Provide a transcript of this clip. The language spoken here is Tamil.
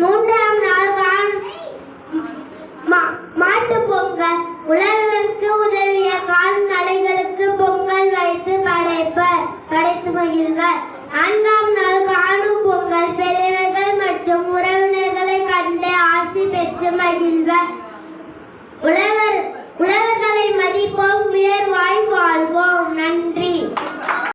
மூன்றாம் நாள் மாட்டு பொங்கல். உழவருக்கு உதவிய கால்நடைகளுக்கு பொங்கல் வைத்து படைப்பர் படைத்து மகிழ்வர். நான்காம் நாள் காணும் பொங்கல் பெரியவர்கள் மற்றும் உறவினர்களை கண்டு ஆசி பெற்று மகிழ்வர். உழவர்